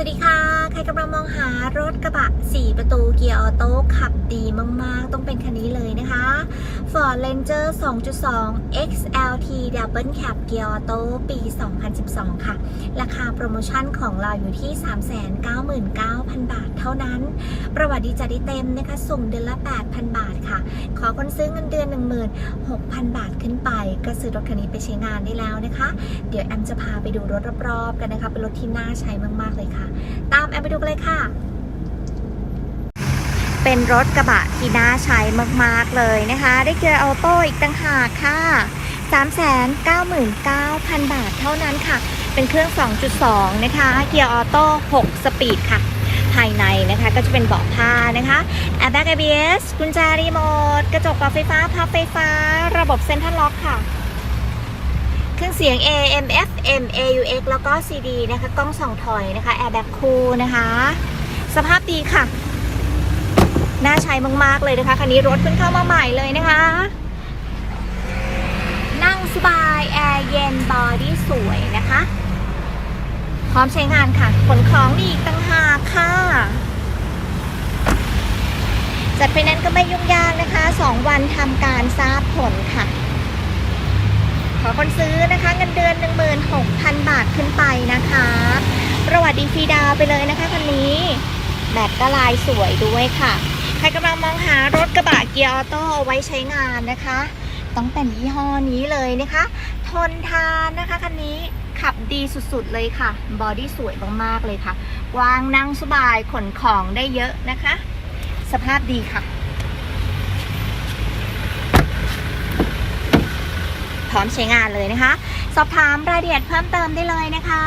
สวัสดีค่ะ ใครกำลังมองหารถกระบะ 4 ประตูเกียร์ออโต้ขับดีมาก ๆ ต้องเป็นคันนี้เลยนะคะ Ford Ranger 2.2 XLT Double Cab เกียร์ออโต้ปี 2012 ค่ะ ราคาโปรโมชั่นของเราอยู่ที่ 399,000 บาท เท่านั้น ประวัติดีจัดดีเต็มนะคะ ส่งเดือนละ 8,000 บาทค่ะ ขอคนซื้อเงินเดือน 16,000 บาทขึ้นไป ก็ซื้อรถคันนี้ไปใช้งานได้แล้วนะคะ เดี๋ยวแอมจะพาไปดูรถรอบๆกันนะคะ เป็นรถที่น่าใช้มากๆเลยค่ะ ตามแอมไปดูกันเลยค่ะเป็นรถกระบะที่น่าใช้มาก ๆ เลยนะคะ ได้เกียร์ออโต้อีกต่างหากค่ะ 399,000 บาทเท่านั้นค่ะ เป็นเครื่อง 2.2 นะคะ เกียร์ออโต้ 6 สปีดค่ะายในนะคะ ก็จะเป็นเบาะผ้านะคะ Airbag ABS กุญแจรีโมทกระจกปรับไฟฟ้าพับไฟฟ้า ระบบเซ็นทรัลล็อกค่ะ เครื่องเสียง AM FM AUX แล้วก็ CD นะคะกล้องส่องถอยนะคะ Airbag คู่นะคะ สภาพดีค่ะ น่าใช้มาก ๆ เลยนะคะ คันนี้รถเพิ่งเข้ามาใหม่เลยนะคะ นั่งสบาย แอร์เย็นบอดี้สวยนะ ร้อมใช้งานค่ะขนของดีอีกต่างหากค่ะจัดไฟแนนซ์ก็ไม่ยุ่งยากนะคะ 2 วันทำการทราบผลค่ะ ขอคนซื้อนะคะเงินเดือน 16,000 บาทขึ้นไปนะคะ ประวัติดีฟีดาวน์ไปเลยนะคะคันนี้แบตก็ลายสวยด้วยค่ะ ใครกำลังมองหารถกระบะเกียร์ออโต้ไว้ใช้งานนะคะ ต้องเป็นยี่ห้อนี้เลยนะคะ ทนทานนะคะคันนี้ ดีสุดๆเลยค่ะ บอดี้สวยมากๆเลยค่ะ วางนั่งสบายขนของได้เยอะนะคะ สภาพดีค่ะ พร้อมใช้งานเลยนะคะ สอบถามรายละเอียดเพิ่มเติมได้เลยนะคะ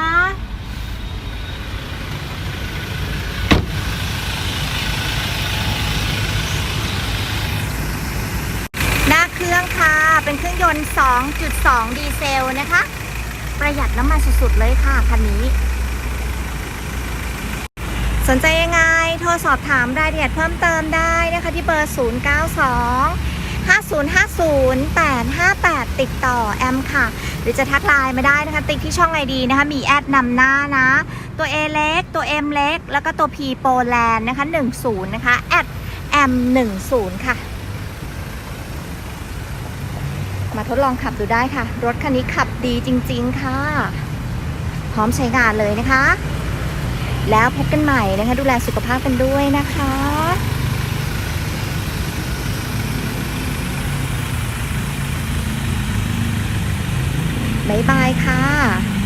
หน้าเครื่องค่ะ เป็นเครื่องยนต์ 2.2 ดีเซลนะคะ ประหยัดน้ำมันสุดๆเลยค่ะคันนี้ สนใจยังไง โทรสอบถามรายละเอียดเพิ่มเติมได้นะคะที่เบอร์ 092 5050 858 ติดต่อแอมค่ะ หรือจะทักไลน์มาได้นะคะ ติ๊กที่ช่องไอดีนะคะ มีแอดนำหน้านะ ตัว A เล็ก ตัว M เล็ก แล้วก็ตัว P โปแลนด์นะคะ 10 นะคะแอด M 10 ค่ะ มาทดลองขับดูได้ค่ะ รถคันนี้ขับดีจริง ๆ ค่ะ พร้อมใช้งานเลยนะคะ แล้วพบกันใหม่นะคะ ดูแลสุขภาพกันด้วยนะคะบ๊ายบายค่ะ